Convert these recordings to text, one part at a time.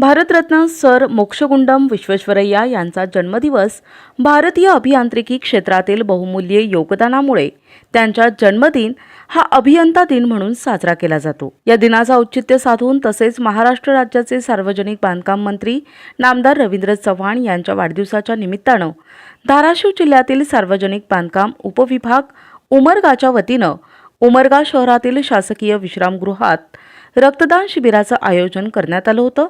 Bharat Ratna sir Mokshagundam Visvesvaraya यांचा जन्मदिवस भारतीय अभियांत्रिकी क्षेत्रातील बहुमूल्य योगदानामुळे त्यांचा जन्मदिन हा अभियंता दिन म्हणून साजरा केला जातो. या दिनाचा औचित्य साधून तसेच महाराष्ट्र राज्याचे सार्वजनिक बांधकाम मंत्री नामदार रवींद्र चव्हाण यांच्या वाढदिवसाच्या निमित्तानं धाराशिव जिल्ह्यातील सार्वजनिक बांधकाम उपविभाग उमरगाच्या वतीनं उमरगा शहरातील शासकीय विश्रामगृहात रक्तदान शिबिराचं आयोजन करण्यात आलं होतं.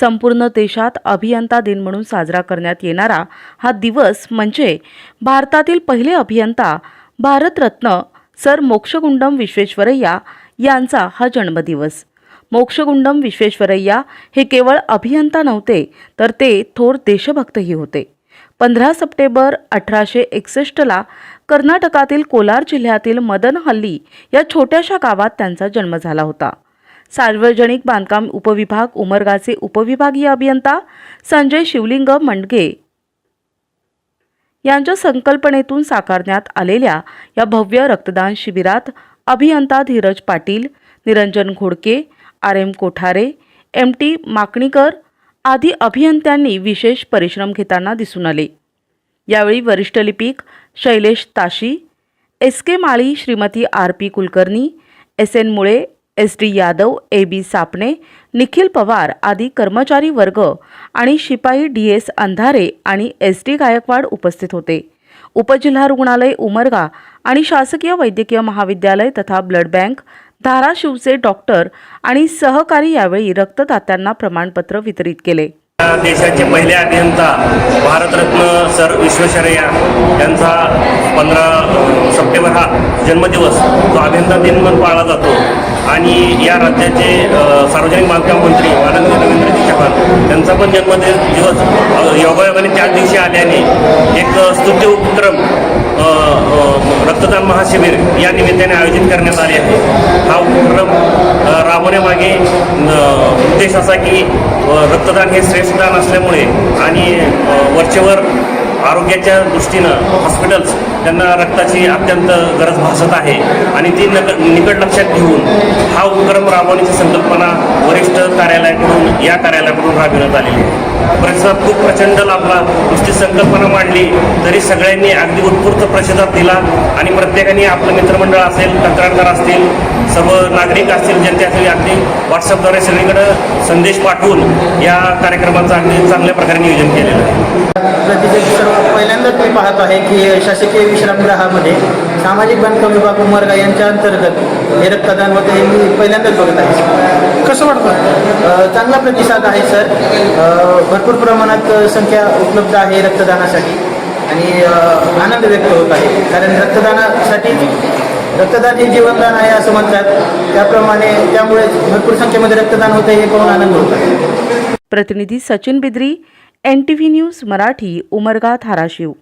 संपूर्ण देशात अभियंता दिन म्हणून साजरा करण्यात येणारा हा दिवस म्हणजे भारतातील पहिले अभियंता भारतरत्न सर मोक्षगुंडम विश्वेश्वरय्या यांचा हा जन्मदिवस. मोक्षगुंडम विश्वेश्वरय्या हे केवळ अभियंता नव्हते तर ते थोर देशभक्तही होते. पंधरा सप्टेंबर अठराशे एकसष्टला कर्नाटकातील कोलार जिल्ह्यातील मदनहल्ली या छोट्याशा गावात त्यांचा जन्म झाला होता. सार्वजनिक बांधकाम उपविभाग उमरगाचे उपविभागीय अभियंता संजय शिवलिंग मंडगे यांच्या संकल्पनेतून साकारण्यात आलेल्या या भव्य रक्तदान शिबिरात अभियंता Dhiraj Patil Niranjan Ghodke R M Kothare M T Makanikar आदी अभियंत्यांनी विशेष परिश्रम घेताना दिसून आले. यावेळी वरिष्ठ लिपिक Shailesh Tashi S K Mali Shrimati R P Kulkarni S N Mule S D Yadav A B Sapne Nikhil Pawar आदी कर्मचारी वर्ग आणि शिपाई डी एस अंधारे आणि एस डी गायकवाड उपस्थित होते. उपजिल्हा रुग्णालय उमरगा आणि शासकीय वैद्यकीय महाविद्यालय तथा ब्लड बँक धाराशिवचे डॉक्टर आणि सहकारी यावेळी रक्तदात्यांना प्रमाणपत्र वितरित केले. देशाचे पहिले अभियंता भारतरत्न सर विश्वेश्वरय्या यांचा पंधरा सप्टेंबर हा जन्मदिवस जो अभियंता दिन म्हणून पाळला जातो. आणि या राज्याचे सार्वजनिक बांधकाम मंत्री माननीय रवींद्रजी चव्हाण यांचा पण जन्मदिवस अ, योगायोगाने त्याच दिवशी आल्याने एक स्तुत्य उपक्रम रक्तदान महाशिबिर या निमित्ताने आयोजित करण्यात आले आहे. हा उपक्रम राबवण्यामागे उद्देश असा की रक्तदान हे श्रेष्ठ दान असल्यामुळे आणि वरचेवर आरोग्याच्या दृष्टीनं हॉस्पिटल्स त्यांना रक्ताची अत्यंत गरज भासत आहे. आणि ती नक निकट लक्षात घेऊन हा उपक्रम राबवण्याची संकल्पना वरिष्ठ कार्यालयाकडून या कार्यालयाकडून राबविण्यात आलेली आहे. प्रतिसाद खूप प्रचंड लाभला नुसती संकल्पना मांडली तरी सगळ्यांनी अगदी उत्स्फूर्त प्रतिसाद दिला. आणि प्रत्येकाने आपलं मित्रमंडळ असेल तक्रारदार असतील सर्व नागरिक असतील जनते असतील अगदी व्हॉट्सअपद्वारे सगळीकडे संदेश पाठवून या कार्यक्रमाचं अगदी चांगल्या प्रकारे नियोजन केलेलं आहे. सर्व पहिल्यांदाच मी पाहत आहे की शासकीय विश्रामगृहामध्ये सामाजिक बांधकाम विभाग उमरगा यांच्या अंतर्गत हे रक्तदान होते हे मी पहिल्यांदाच बघत आहे. कसं वाटतं? चांगला प्रतिसाद आहे सर. भरपूर प्रमाणात संख्या उपलब्ध आहे रक्तदानासाठी. आणि आनंद व्यक्त होत आहे. कारण रक्तदानासाठी रक्तदान हे जीवनदान आहे असं म्हणतात. त्याप्रमाणे त्यामुळे भरपूर संख्येमध्ये रक्तदान होते हे पाहून आनंद होत. प्रतिनिधी Sachin Bidri N T V news Marathi Umarga Dharashiv.